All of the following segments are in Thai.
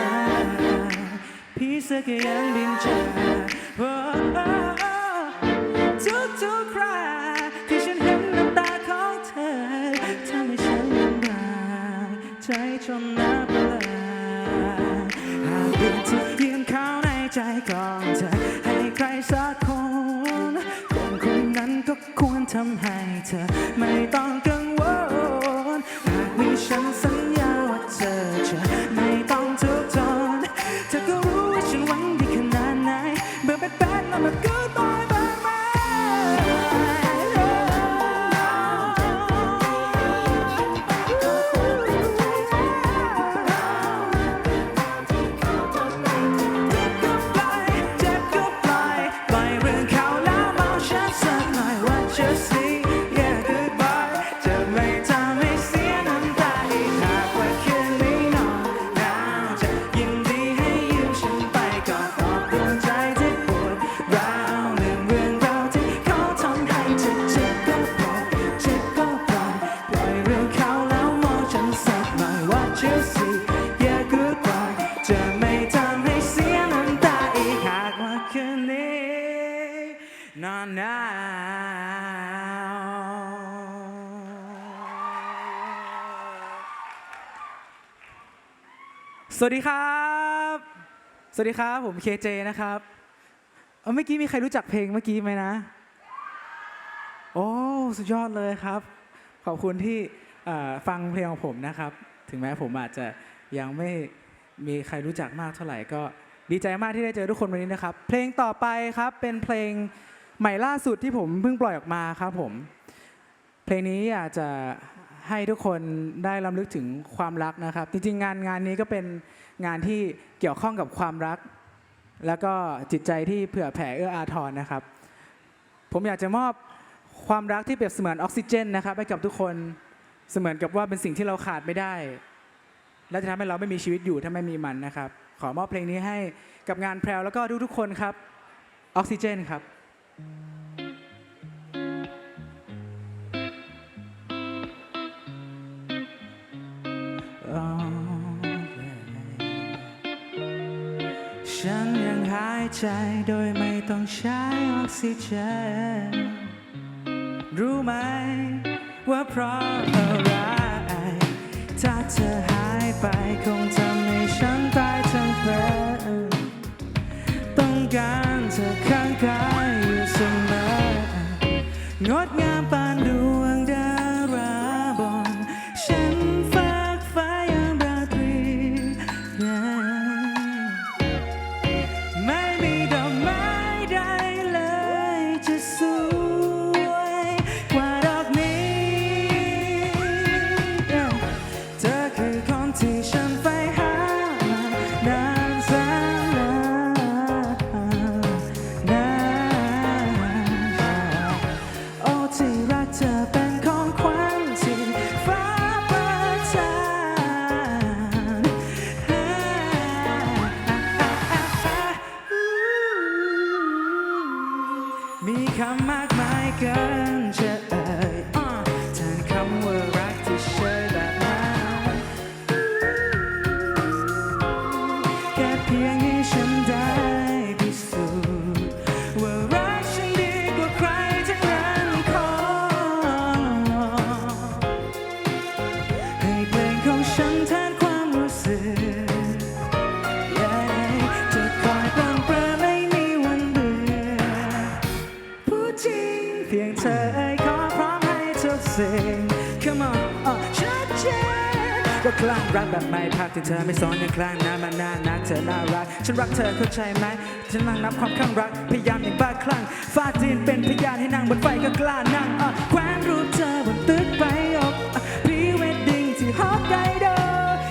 นาพี่เสื้อก็ยังบินจากทุกทุกคราที่ฉันเห็นน้ำตาของเธอทำให้ฉันลำบากใจจนนับเวลาหากเพียงที่ยืนเข้าในใจของเธอให้ใครสักคนคนคนนั้นก็ควรทำให้เธอไม่ต้องกั นอนหนาวสวัสดีครับ สวัสดีครับ ผมเคเจนะครับเอ้าเมื่อกี้มีใครรู้จักเพลงเมื่อกี้ไหมนะ โอ้ สุดยอดเลยครับ ขอบคุณที่เอ่อฟังเพลงของผมนะครับ ถึงแม้ผมอาจจะยังไม่มีใครรู้จักมากเท่าไหร่ก็ดีใจมากที่ได้เจอทุกคนวันนี้นะครับ เพลงต่อไปครับเป็นเพลง ใหม่ล่าสุดที่ผมเพิ่งปล่อยออกมาครับผม เพลงนี้อยากจะให้ทุกคนได้รำลึกถึงความรักนะครับ จริงๆ งานงานนี้ก็เป็นงานที่เกี่ยวข้องกับความรัก แล้วก็จิตใจที่เผื่อแผ่เอื้ออาทรนะครับ ผมอยากจะมอบความรักที่เปรียบเสมือนออกซิเจนนะครับให้กับทุกคนเสมือนกับว่าเป็นสิ่งที่เราขาดไม่ได้ และจะทำให้เราไม่มีชีวิตอยู่ถ้าไม่มีมันนะครับ ขอมอบเพลงนี้ให้กับงานแพรวแล้วก็ทุกๆคนครับออกซิเจนครับายใจโดยไม่ต้องใช้ออกซิเจน รู้ไหมว่าเพราะอะไร ถ้าเธอหายไปคงจะ คลั่งรักแบบไม่พักที่เธอไม่สอนอย่างคลั่งนานมานานนักเธอน่ารัก ฉันรักเธอเข้าใจไหมฉันนั่งนับความข้างรัก พยายามอย่างบ้าคลั่งฟาดจีนเป็นพยานให้นั่งบนไฟก็กล้านั่งอะแขวนรูปเธอบนตึกใบอกพรีเวดดิ้งที่ฮอกไกโด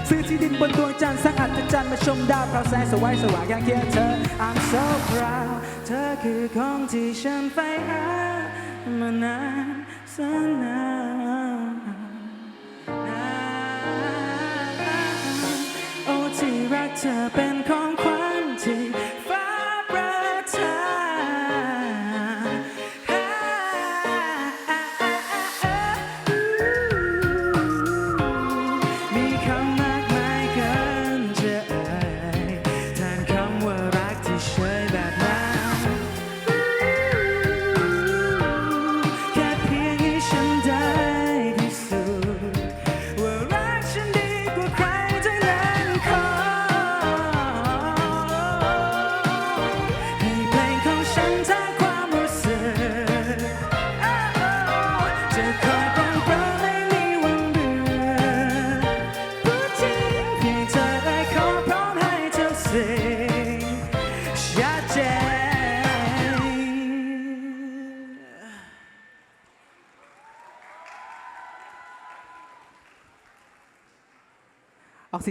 ซื้อที่ดินบนดวงจันทร์สร้างอัศจรรย์มาชมดาวพราวแสงสว่างสว่างอย่างเคียงเธอ I'm so proud เธอคือของที่ฉันใฝ่หามานานแสนนาน ที่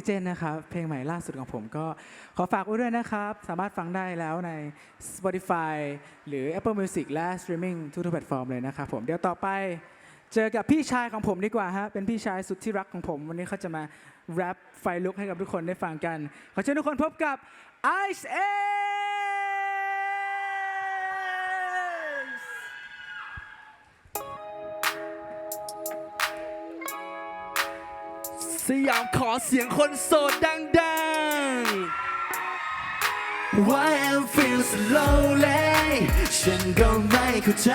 เจนนะครับเพลงใหม่ล่าสุดของผมก็ขอฝากไว้ด้วยนะครับ สามารถฟังได้แล้วใน Spotify หรือ Apple Music และ Streaming ทุกๆแพลตฟอร์มเลยนะครับผมเดี๋ยวต่อไปเจอกับพี่ชายของผมดีกว่าฮะเป็นพี่ชายสุดที่รักของผม วันนี้เขาจะมาแรปไฟลุกให้กับทุกคนได้ฟังกัน ขอเชิญทุกคนพบกับ Ice Age สยามขอเสียงคนโสดดังๆ Why I feel so lonely ฉันก็ไม่เข้าใจ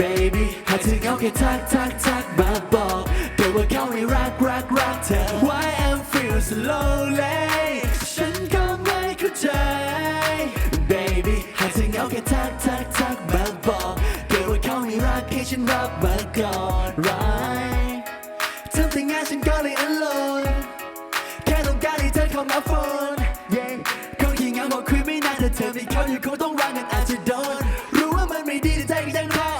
Baby หากเธอเหงาแค่ทักทักทักมาบอกเดี๋ยวว่าเขาไม่รักรักรักเธอ Why I feel so lonely ฉันก็ไม่เข้าใจ Baby หากเธอเหงาแค่ทักทักทักมาบอกเดี๋ยวว่าเขาไม่รักให้ฉันรับมาก่อน ให้เธอเข้ามาโฟน yeah เขาขี้เหงาบอกคุยไม่นานแต่เธอมีเขาอยู่คงต้องรักกันอาจจะโดน รู้ว่ามันไม่ดีแต่ใจก็ยังรอ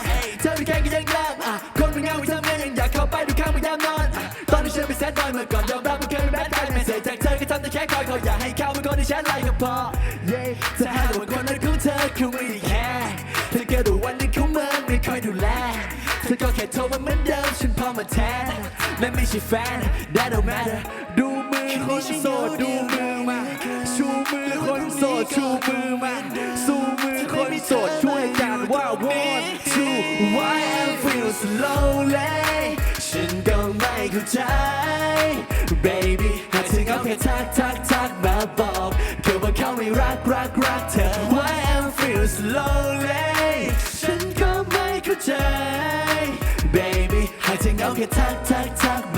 เธอไม่แค่ก็ยังรักอะคนเป็นเงาไม่ทำงานยังอยากเข้าไปดูข้างไม่ยามนอนอะตอนที่ฉันเป็นแซดบอยเมื่อก่อนยอมรับมันเคยเป็นแบดกายไม่เสียจากเธอก็ทำแต่แค่คอยเขาอยากให้เขาเป็นคนที่ฉันไล่ก็พอ yeah ถ้าหากว่าคนนั้นของเธอคือไม่ได้แค่เธอแค่ดูวันนี้เขาเมือไม่ค่อยดูแลเธอก็แค่โทรมาเหมือนเดิมฉันพอมาแทนและไม่ใช่แฟน that don't matter ดู คนโสดดูมือมา ชูมือคนโสดชูมือมาสู้มือคนโสดช่วยกันว่า one two why I feel so lonely ฉันก็ไม่เข้าใจ baby หากเธอเหงาแค่ทักทักทักมาบอกเกิดว่าเขาไม่รักรักรักเธอ why I feel so lonely ฉันก็ไม่เข้าใจ baby หากเธอเหงาแค่ทักทักทักมาบ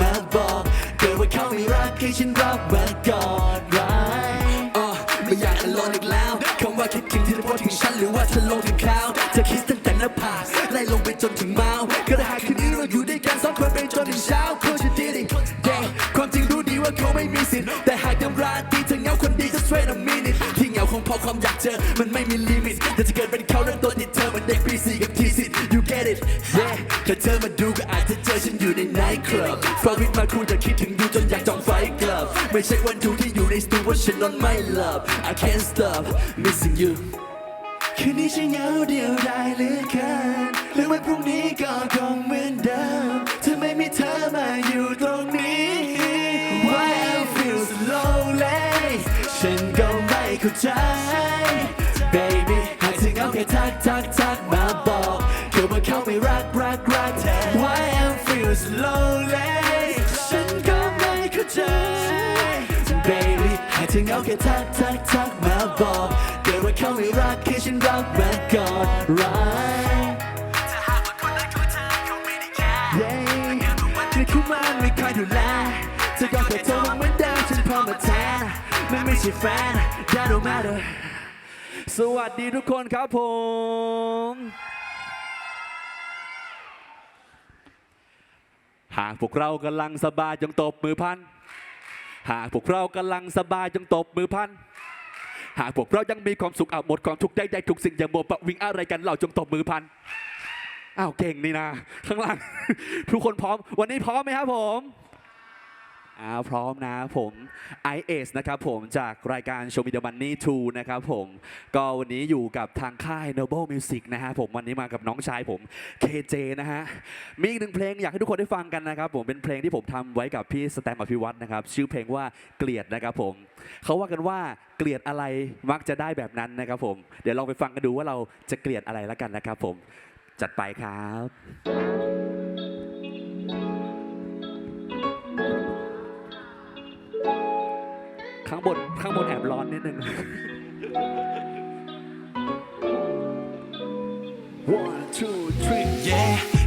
อก ให้ฉันรับมาก่อน right อะไม่อยากอลอนอีกแล้วคำว่าคิดถึงที่เธอพูดถึงฉันหรือว่าเธอลงถึงเขาเธอคิดตั้งแต่หน้าผากไล่ลงไปจนถึงเมาก็ได้หากคืนนี้เราอยู่ด้วยกันสองคนไปจนถึงเช้าคนจะดีดิ yeah ความจริงรู้ดีว่าเขาไม่มีสิทธิ์แต่หากยังรักดีเธอเหงาคนดี just wait a minute ที่เหงาคงพอความอยากเจอมันไม่มีลิมิตแต่จะเกิดเป็นเขาเรื่องตัวติดเธอเหมือนเด็กปีสี่กับทีสิทธิ์ you get it yeah แค่เธอมาดูก็อาจจะเจอฉันอยู่ในไนท์คลับฟังวิทมาครูจะคิดถึงดูจนอยากจอง ไม่ใช่วันทูที่อยู่ในสตูว่าฉันนอนไม่หลับ I can't stop missing you คืนนี้ฉันเหงาเดียวดายเหลือเกินหรือวันพรุ่งนี้ก็คงเหมือนเดิมถ้าไม่มีเธอมาอยู่ตรงนี้ Why I feel so lonely ฉันก็ไม่เข้าใจ Baby หากเธอเหงาแค่ทักทักทักมาบอกเกิดว่าเขาไม่รัก ถึงเอาแค่ทักทักทักมาบอกเกิดว่าเขาไม่รักแค่ฉันรักมาก่อนรักถ้าหากว่าคนรักของเธอเขาไม่ได้แคร์แต่เขามันไม่คอยดูแลเธอก็แค่เธอวางเหมือนเดิมฉันพอมมาแทนมันไม่ใช่แฟน that don't matter สวัสดีทุกคนครับผมหากพวกเรากำลังสบายจงตบมือพัน หากพวกเรากำลังสบายจงตบมือพัน หากพวกเรายังมีความสุขเอาหมดความทุกข์ได้ได้ทุกสิ่งอย่าโมวปะวิ่งอะไรกันเราจงตบมือพัน อ้าวเก่งนี่นะข้างหล่างทุกคนพร้อม วันนี้พร้อมไหมครับผม พร้อมนะผม i อเนะครับผมจากรายการ Show Me the Money 2นะครับผม ก็วันนี้อยู่กับทางค่าย Noble Music นะฮะผมวันนี้มากับน้องชายผม KJ นะฮะ มีอีกหนึ่งเพลงอยากให้ทุกคนได้ฟังกันนะครับผมเป็นเพลงที่ผมทำไว้กับพี่สแตมอภิวัตนะครับ ชื่อเพลงว่าเกลียดนะครับผม เขาว่ากันว่าเกลียดอะไรมักจะได้แบบนั้นนะครับผม เดี๋ยวลองไปฟังกันดูว่าเราจะเกลียดอะไรแล้วกันนะครับผมจัดไปครับ ข้างบนข้างบนแอบร้อนนิดนึง One two three เย่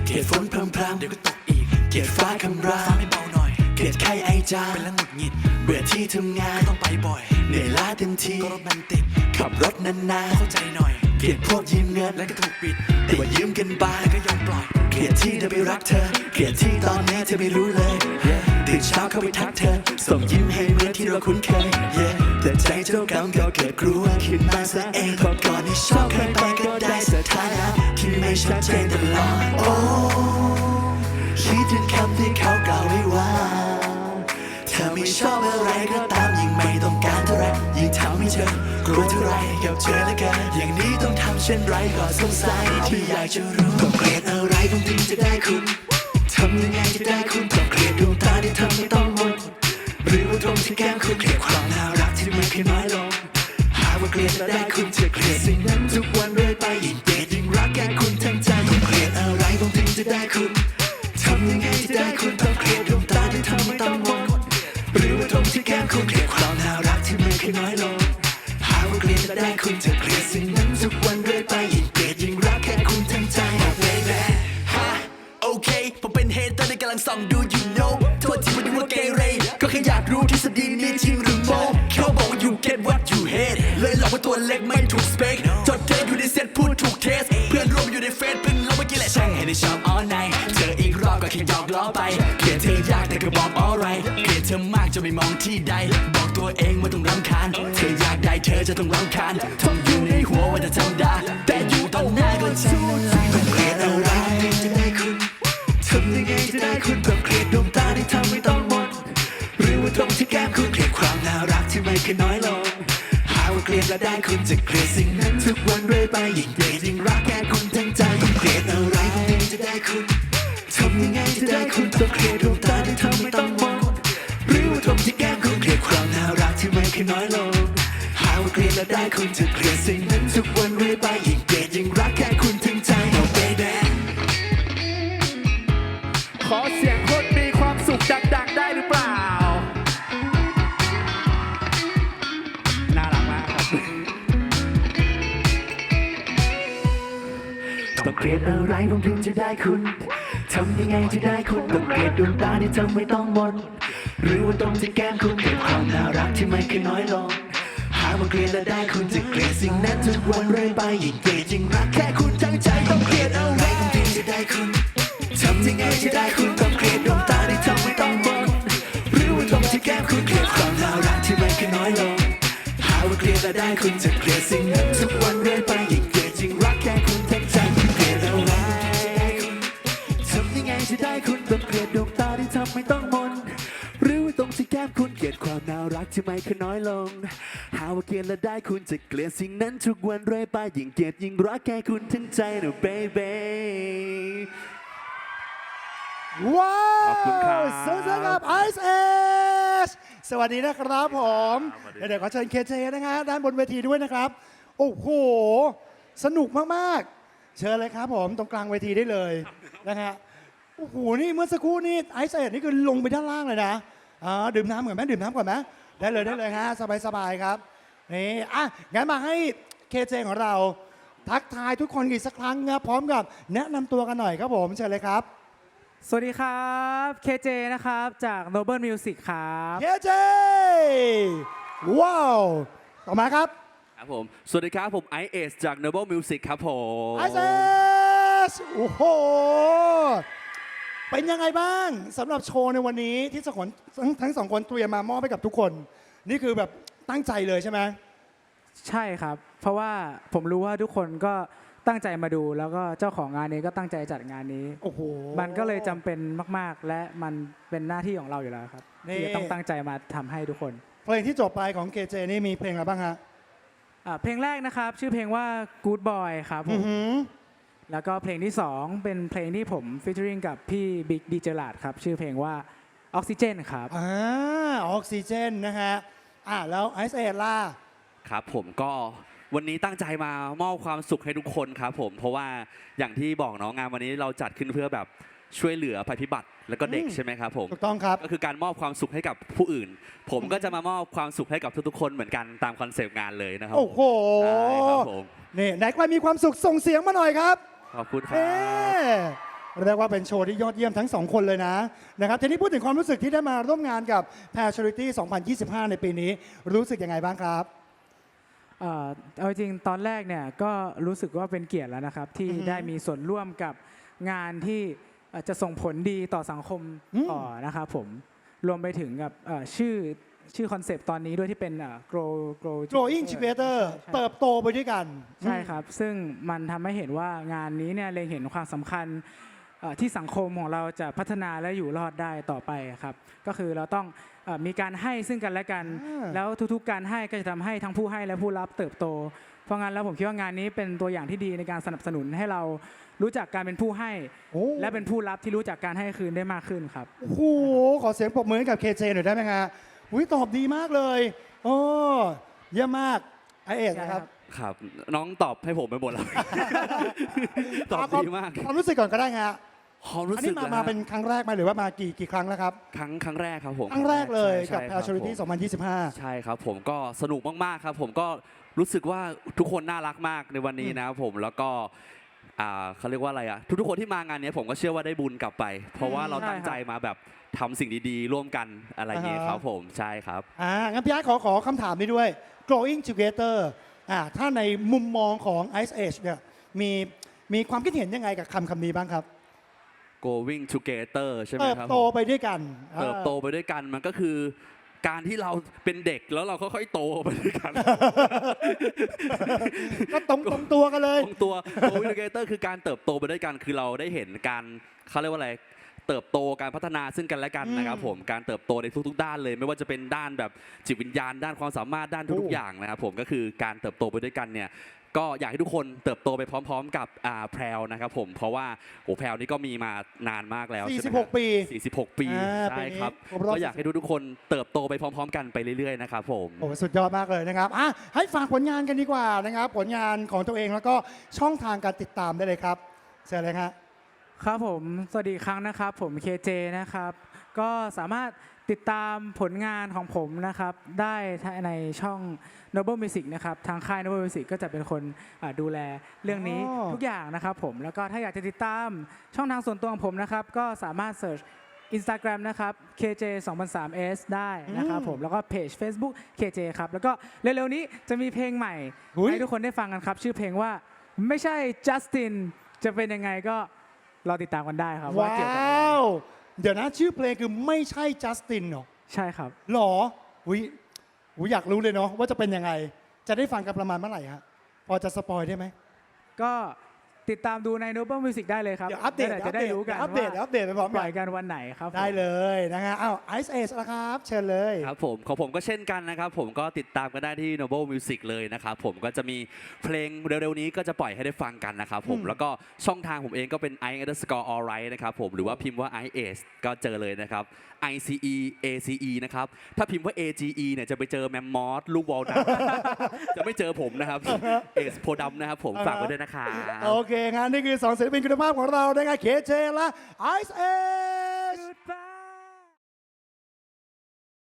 เกลียดฝนพรำพรำเดี๋ยวก็ตกอีก เกลียดฟ้าคำรามฟ้าไม่เบาหน่อย เกลียดไข้ไอจามเป็นแล้วหงุดหงิด เบื่อที่ทำงานต้องไปบ่อย เหนื่อยล้าเต็มที่ก็รถมันติด ขับรถนานๆเข้าใจหน่อย เกลียดพวกยืมเงินแล้วก็ถูกปิด แต่ว่ายืมกันบ้างก็ยอมปล่อย เกลียดที่เธอไปรักเธอ เกลียดที่ตอนนี้เธอไม่รู้เลย Yeah ตื่นเช้าเข้าไปทักเธอ ส่งยิ้มให้เหมือนที่เราคุ้นเคย Yeah แต่ใจเจ้ากรรมก็เกิดกลัวขึ้นมาซะเองพราะก่อนที่ชอบใครไปก็ได้สถานะที่ไม่ชัดเจนตลอดโอ้คิดถึงคำที่เขากล่าวไว้ว่าเธอไม่ชอบอะไรก็ตามยิ่งไม่ต้องการเท่าไรยิ่งทำให้เธอกลัวเท่าไรกับเธอและกันอย่างนี้ต้องทำเช่นไรก็สงสัยที่อยากจะรู้ก็เกลียดอะไรผมถึงจะได้คุณ ทำยังไงจะได้คุณก็เกลียดดวงตาที่ทำให้ต้องมนหรือว่าตรงที่แก้มคุณเกลียดความน่ารักที่ไม่เคยน้อยลงหากว่าเกลียดแล้วได้คุณจะเกลียดสิ่งนั้นทุกวันเรื่อยไปยิ่งเกลียดยิ่งรักแค่คุณทั้งใจก็เกลียดอะไรผมถึงจะได้คุณ ได้ชอบออนไลน์เจออีกรอบก็แค่หยอกล้อไป เกลียดเธอยากแต่ก็บอก alright เกลียดเธอมากจนไม่มองที่ใด บอกตัวเองว่าต้องรำคาญ เธออยากได้เธอจะต้องรำคาญท่องอยู่ในหัวว่าจะธรรมดา แต่อยู่ตอหน้าก็ใจละลายต้องเกลียดอะไรจะได้คุณทำยังไงจะได้คุณต้องเกลียดดวงตาที่ทำไม่ต้องมนหรือว่าตรงที่แก้มคุณเกลียดความน่ารักที่ไม่เคยน้อยลงหาว่าเกลียดแล้วได้คุณจะเกลียดสิ่งนั้นทุกวันเรื่อยไปยิ่งเกลียดยิ่งรักแค่คุณ น้อยลง หาว่าเกลียดแล้วได้คุณจะเกลียดสิ่งนั้นทุกวันเรื่อยไปยิ่งเกลียดยิ่งรักแค่คุณทั้งใจ Oh baby ขอเสียงคนมีความสุขดังๆได้หรือเปล่า น่ารักมากครับต้องเกลียดอะไรผมถึงจะได้คุณ ทำยังไงจะได้คุณต้องเกลียดดวงตาที่เธอไม่ต้องมนหรือว่าตรงที่แก้มคุณ หาว่าเกลียดแล้วได้คุณจะเกลียดสิ่งนั้นทุกวันเรื่อยไปยิ่งเกลียดยิ่งรักแค่คุณทั้งใจต้องเกลียดอะไรผมถึงจะได้คุณทำยังไงจะได้คุณต้องเกลียดดวงตาที่เธอไม่ต้องมนหรือว่าตรงที่แก้มคุณเกลียดความน่ารักที่ไม่เคยน้อยลงหาว่าเกลียดแล้วได้คุณจะเกลียดสิ่งนั้นทุกวันเรื่อยไปยิ่งเกลียดยิ่งรักแค่คุณทั้งใจเกลียดอะไรทำยังไงจะได้คุณต้องเกลียดดวงตาที่ทำไม่ต้อง น่ารักที่ไม่เคยน้อยลง หาว่าเกลียดแล้วได้คุณจะเกลียดสิ่งนั้นทุกวันเรื่อยไปยิ่งเกลียดยิ่งรักแค่คุณทั้งใจนะ baby ว้าขอบคุณครัวบสวัสดีครับไอซ์เอสสวัสดีนะครับผมเดี๋ยวขอเชิญเคเจนะฮะด้านบนเวทีด้วยนะครับ โอ้โห สนุกมากๆ เชิญเลยครับผมตรงกลางเวทีได้เลยนะฮะโอ้โหนี่เมื่อสักครู่นี่ไอซ์เอสนี่คือลงไปด้านล่างเลยนะ อ่าดื่มน้ำก่อนไหมดื่มน้ำก่อนไหมได้เลยได้เลยฮะสบายๆครับนี่อะงั้นมาให้เคเจของเรา ทักทายทุกคนอีกสักครั้งนะพร้อมกับแนะนำตัวกันหน่อยครับผมเชิญเลยครับสวัสดีครับ KJ นะครับ จาก Noble Music ครับ เคเจว้าวต่อมาครับครับผม สวัสดีครับ ผมไอเอสจาก Noble Music ครับผม ไอเซสโอ้โหไป เป็นยังไงบ้างสำหรับโชว์ในวันนี้ที่สองคนทั้งทั้งสองคนเตรียมมามอบให้กับทุกคน นี่คือแบบตั้งใจเลยใช่ไหมใช่ครับ เพราะว่าผมรู้ว่าทุกคนก็ตั้งใจมาดู แล้วก็เจ้าของงานนี้ก็ตั้งใจจัดงานนี้ โอ้โห มันก็เลยจำเป็นมาก ๆ และมันเป็นหน้าที่ของเราอยู่แล้วครับนี่ ที่จะต้องตั้งใจมาทำให้ทุกคนเพลงที่จบไปของเกเจนี่มีเพลงอะไรบ้างฮะอ่าเพลงแรกนะครับ ชื่อเพลงว่า Good Boy ครับผอือมหือ แล้วก็เพลงที่ 2 เป็นเพลงที่ผมฟิชเชอริงกับพี่บิ๊กดีเจลาดครับ ชื่อเพลงว่า Oxygen ครับอ่าออกซิเจนนะฮะอ่าแล้วไอซ์เอล่าครับผมก็วันนี้ตั้งใจมามอบความสุขให้ทุกคนครับผมเพราะว่าอย่างที่บอกเนาะงานวันนี้เราจัดขึ้นเพื่อแบบช่วยเหลือภัยพิบัติแล้วก็เด็กอืมใช่ไหมครับผมถูกต้องครับก็คือการมอบความสุขให้กับผู้อื่น ผมก็จะมามอบความสุขให้กับทุกๆคนเหมือนกันตามคอนเซปต์งานเลยนะครับโอ้โหใช่ครับผมนี่ไหนใครมีความสุขส่งเสียงมาหน่อยครับ ขอบคุณครัเอ๊บเรียกว่าเป็นโชว์ที่ยอดเยี่ยมทั้งสองคนเลยนะนะครับทีนี้พูดถึงความรู้สึกที่ได้มาร่วมงานกับ p a r Charity 2025 ในปีนี้ รู้สึกยังไงบ้างครับ เอ่อเอาจริงตอนแรกเนี่ยก็รู้สึกว่าเป็นเกียรติแล้วนะครับ ที่อือฮึได้มีส่วนร่วมกับงานที่เอ่อจะส่งผลดีต่อสังคมอืม ต่อนะครับผมรวมไปถึงกับเอ่อชื่อ ชื่อคอนเซปต์ตอนนี้ด้วยที่เป็นเอ่อ grow grow Growing Together ใช่เติบโตไปด้วยกัน ใช่ครับ ซึ่งมันทำให้เห็นว่างานนี้เนี่ยเล็งเห็นความสำคัญเอ่อที่สังคมของเราจะพัฒนาและอยู่รอดได้ต่อไปครับ ก็คือเราต้องเอ่อมีการให้ซึ่งกันและกัน อ่า แล้วทุกๆ การให้ก็จะทำให้ทั้งผู้ให้และผู้รับเติบโต เพราะงั้นแล้วผมคิดว่างานนี้เป็นตัวอย่างที่ดีในการสนับสนุนให้เรารู้จักการเป็นผู้ให้ โอ้และเป็นผู้รับที่รู้จักการให้คืนได้มากขึ้นครับ โอ้โหขอเสียงปรบมือให้กับ KJ หน่อยได้ไหมฮะ อุ้ยตอบดีมากเลยโอ้เยี่ยมมากไอเอสนะครับครับ น้องตอบให้ผมไปหมดแล้ว ตอบเาความดีมากความรู้สึกก่อนก็ได้ฮะความรู้อันสึนี้กมานะมาฮะเป็นครั้งแรกไหมหรือว่ามากี่กี่ครั้งแล้วครับ ครั้งครั้งแรกครับผมครั้งแรกเลยใช่กับใช่ p a ค r รับ Charity ผม2025 ใช่ครับผมก็สนุกมากๆครับผมก็รู้สึกว่าทุกคนน่ารักมากในวันนี้นะครับผมแล้วก็อ่าเขาเรียกว่าอะไรอะทุกๆคนที่มางานเนี้ยผมก็เชื่อว่าได้บุญกลับไป เพราะว่าเราตั้งใจมาแบบ ทำสิ่งดีๆ ร่วมกันอะไรอย่างเงี้ยอ่าฮะครับผมใช่ครับ อ่างั้นพี่อาร์ตขอขอคำถามนี้ด้วย growing together อ่าถ้าในมุมมองของ Ice Age เนี่ยมีมีความคิดเห็นยังไงกับคำคำนี้บ้างครับ going together ใช่ไหมเติบครับโตผมไปด้วยกันเติบโตไปด้วยกันมันก็คือ การที่เราเป็นเด็กแล้วเราค่อยๆโตไปด้วยกัน ก็ตรงตรงตัวกันเลย ตรงตัว going together คือการเติบโตไปด้วยกันคือเราได้เห็นการเขาเรียกว่าอะไร เติบโตการพัฒนาซึ่งกันและกันอืมนะครับผมการเติบโตในทุก ๆ ด้านเลย ไม่ว่าจะเป็นด้านแบบจิตวิญญาณด้านความสามารถด้านทุกโอ้ๆอย่างนะครับผมก็คือการเติบโตไปด้วยกันเนี่ยก็อยากให้ทุกคนเติบโตไปพร้อม ๆ กับอ่าแพรวนะครับผมเพราะว่าโอ้แพรวนี่ก็มีมานานมากแล้วใช่ไหมครับ46 ปี46 ปีอ่าใช่ครับปีนี้ครบรอบ ก็อยากให้ทุกๆคนเติบโตไปพร้อม ๆ กันไปเรื่อยๆนะครับผม โอ้สุดยอดมากเลยนะครับอะให้ฝากผลงานกันดีกว่านะครับ ผลงานของตัวเองแล้วก็ช่องทางการติดตามได้เลยครับเชิญเลยครับ ครับผม สวัสดีอีกครั้งนะครับ ผม KJ นะครับ ก็สามารถติดตามผลงานของผมนะครับ ได้ในช่อง Noble Music นะครับ ทางค่าย Noble Music ก็จะเป็นคนอ่าดูแลเรื่องนี้อ๋อทุกอย่างนะครับผม แล้วก็ถ้าอยากจะติดตามช่องทางส่วนตัวของผมนะครับ ก็สามารถ search Instagram นะครับ KJ 2003S ได้นะครับผม แล้วก็เพจ Facebook KJ ครับ แล้วก็เร็วๆนี้จะมีเพลงใหม่อุ๊ยให้ทุกคนได้ฟังกันครับ ชื่อเพลงว่าไม่ใช่ Justin จะเป็นยังไงก็ รอติดตามกันได้ครับว่าว้เกี่ยวกับาวเดี๋ยวนะชื่อเพลงคือไม่ใช่จัสตินเหรอใช่ครับ หรออุ้ยอุ้ยอยากรู้เลยเนาะว่าจะเป็นยังไง จะได้ฟังกันประมาณเมื่อไหร่ฮะพอจะสปอยได้ไหมก็ ติดตามดูใน Noble Music ได้เลยครับเดี๋ยวอัปเดตนั่นแหละเดี๋ยวจะได้รู้กันอัปเดตเดี๋ยวอัปเดตไปพร้อมปกัล่อนยกันวันไหนครับผม ได้เลยนะฮะอ้าวไอซ์เอชนะครับ เชิญเลย ครับผมของผมก็เช่นกันนะครับ ผมก็ติดตามกันได้ที่ Noble Music เลยนะครับผมก็จะมีเพลงเร็วๆนี้ก็จะปล่อยให้ได้ฟังกันนะครับผมอืมแล้วก็ช่องทางผมเองก็เป็น i underscore alright นะครับผมหรือว่าพิมพ์ว่า i s ก็เจอเลยนะครับ i c e a c e นะครับ ถ้าพิมพ์ว่า a g e เนี่ยจะไปเจอแมมมอสลูกวอลดัมจะไม่เจอผมนะครับ เอสโพดัมนะครับผม ฝากไว้ด้วยนะครับ โอเคงั้นนี่คือสองศิลปินคุณภาพของเราได้ไงเคเจและไอซ์เอ